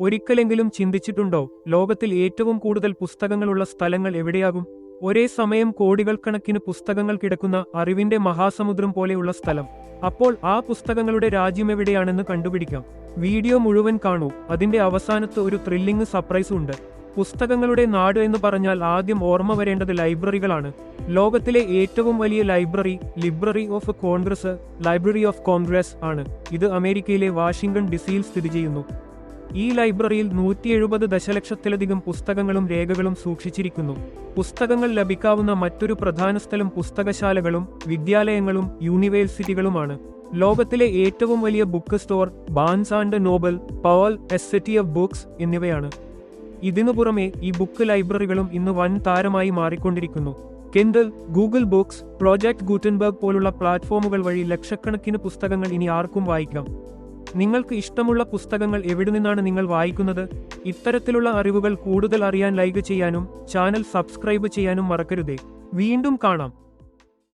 ഒരിക്കലെങ്കിലും ചിന്തിച്ചിട്ടുണ്ടോ? ലോകത്തിൽ ഏറ്റവും കൂടുതൽ പുസ്തകങ്ങളുള്ള സ്ഥലങ്ങൾ എവിടെയാകും? ഒരേ സമയം കോടികൾ കണക്കിന് പുസ്തകങ്ങൾ കിടക്കുന്ന അറിവിന്റെ മഹാസമുദ്രം പോലെയുള്ള സ്ഥലം. അപ്പോൾ ആ പുസ്തകങ്ങളുടെ രാജ്യം എവിടെയാണെന്ന് കണ്ടുപിടിക്കാം. വീഡിയോ മുഴുവൻ കാണൂ. അതിന്റെ അവസാനത്ത് ഒരു ത്രില്ലിംഗ് സർപ്രൈസ് ഉണ്ട്. പുസ്തകങ്ങളുടെ നാട് എന്ന് പറഞ്ഞാൽ ആദ്യം ഓർമ്മ വരേണ്ടത് ലൈബ്രറികളാണ്. ലോകത്തിലെ ഏറ്റവും വലിയ library library of Congress library of Congress ആണ്. ഇത് അമേരിക്കയിലെ വാഷിംഗ്ടൺ ഡിസിയിൽ സ്ഥിതി ചെയ്യുന്നു. ഈ ലൈബ്രറിയിൽ നൂറ്റി എഴുപത് ദശലക്ഷത്തിലധികം പുസ്തകങ്ങളും രേഖകളും സൂക്ഷിച്ചിരിക്കുന്നു. പുസ്തകങ്ങൾ ലഭിക്കാവുന്ന മറ്റൊരു പ്രധാന സ്ഥലം പുസ്തകശാലകളും വിദ്യാലയങ്ങളും യൂണിവേഴ്സിറ്റികളുമാണ്. ലോകത്തിലെ ഏറ്റവും വലിയ book store Barnes and Noble Powell's city of books എന്നിവയാണ്. ഇതിനു പുറമെ ഈ ബുക്ക് ലൈബ്രറികളും ഇന്ന് വൻ താരമായി മാറിക്കൊണ്ടിരിക്കുന്നു. Kindle Google Books Project Gutenberg പോലുള്ള പ്ലാറ്റ്ഫോമുകൾ വഴി ലക്ഷക്കണക്കിന് പുസ്തകങ്ങൾ ഇനി ആർക്കും വായിക്കാം. നിങ്ങൾക്ക് ഇഷ്ടമുള്ള പുസ്തകങ്ങൾ എവിടെ നിന്നാണ് നിങ്ങൾ വായിക്കുന്നത്? ഇത്തരത്തിലുള്ള അറിവുകൾ കൂടുതൽ അറിയാൻ ലൈക്ക് ചെയ്യാനും ചാനൽ സബ്സ്ക്രൈബ് ചെയ്യാനും മറക്കരുതേ. വീണ്ടും കാണാം.